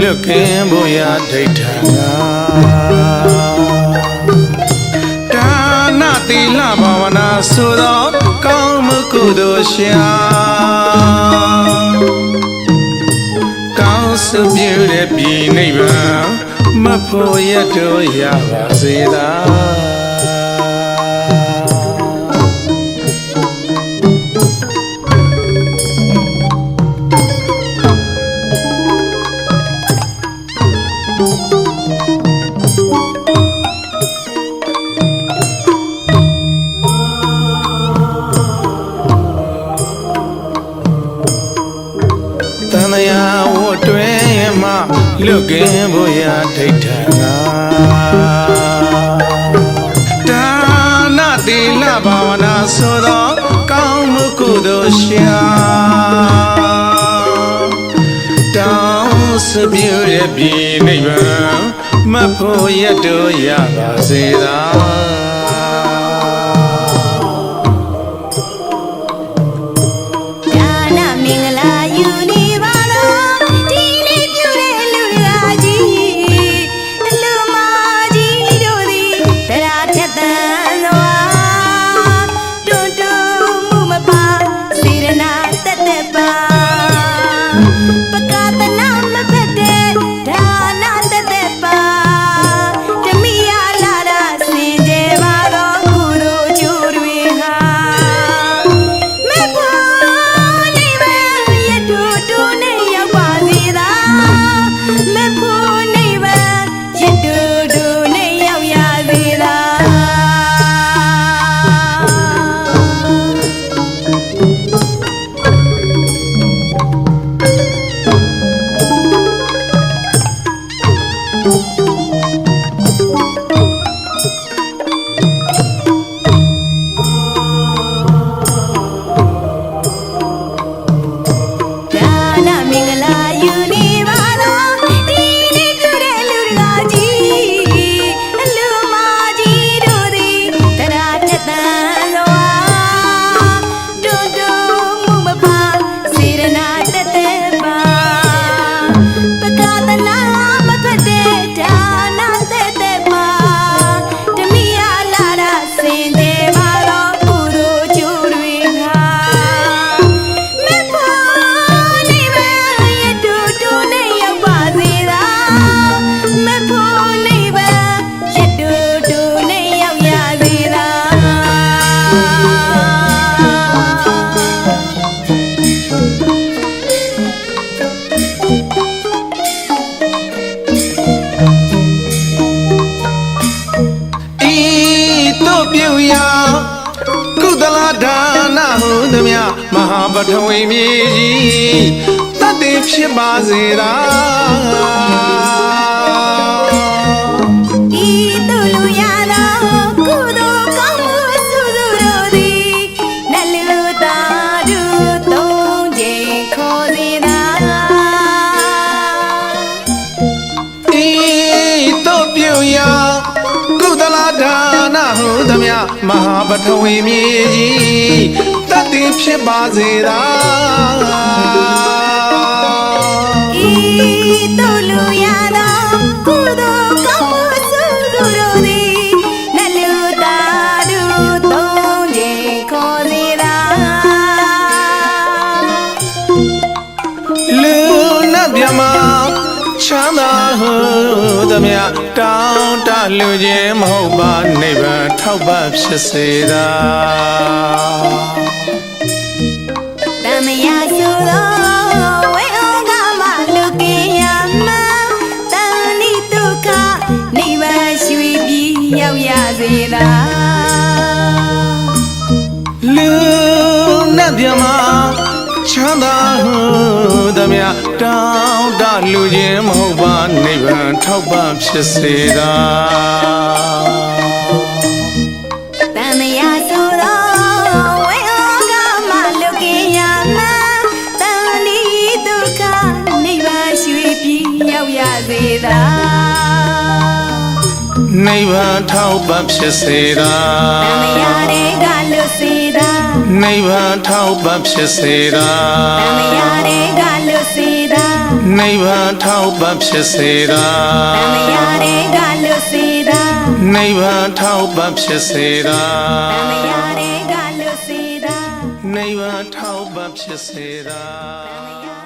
လွတ်ကင်းဖို့ရာဒိဋ္ဌာငါဒါ ဆိုသောကောင်းမှုကုသိုလ်ရှာကောင်းစုပြုတဲ့ပြည်နိဗ္ဗာန်မဖို့ရတော့ရပါစေသာ လွတ်ကင်းဖို့ရာဒိဋ္ဌာငါဒါနသီလဘာဝနာဆိုသောကောင်းမှုကုသိုလ်ရှာတောင်းစပြုတဲ့ပြည်နိဗ္ဗာန်မဖို့ရတော့ရပါစေသာ ပထဝီမြေကြီးတတ်တည်ဖြစ်ပါစေသာဤသူလူရသောကုသိုလ်ကောင်းမှုစုစုတို့သည်နတ်လူသားတို့သုံးချိန်ခေါ်စေသာဤတို့ပြုရာကုသလဒါနဟုသမျှမဟာပထဝီမြေကြီး တတ်တည်ဖြစ်ပါစေသာဤသူလူရသောကုသိုလ်ကောင်းမှုစုစုတို့သည်နတ်လူသားတို့သုံးချိန်ခေါ်စေသာလူနတ်မြမချမ်းသာဟုသမျှတောင်းတလူခြင်းမဟုတ်ပါနိဗ္ဗာန်ထောက်ပံ့ဖြစ်စေသာတ မယာဆိုသောဝေဩကမလူကင်ယမတန်နိတုခနိဗ္ဗာန်ရွှေပြည်ရောက်ရစေသာလူနတ်မြမချမ်းသာဟုသမျှတောင်းတလူခြင်းမဟုတ်ပါနိဗ္ဗာန်ထောက်ပံ့ဖြစ်စေသာ တာနိဗ္ဗာန်ထောက်ပံ့ဖြစ်စေတာတမယာတွေကလွတ်စေတာနိဗ္ဗာန်ထောက်ပံ့ဖြစ်စေတာတမယာတွေကလွတ်စေတာနိဗ္ဗာန်ထောက်ပံ့ဖြစ်စေတာတမယာတွေကလွတ်စေတာနိဗ္ဗာန်ထောက်ပံ့ဖြစ်စေတာတမယာတွေကလွတ်စေတာနိဗ္ဗာန်ထောက်ပံ့ဖြစ်စေတာတမယာ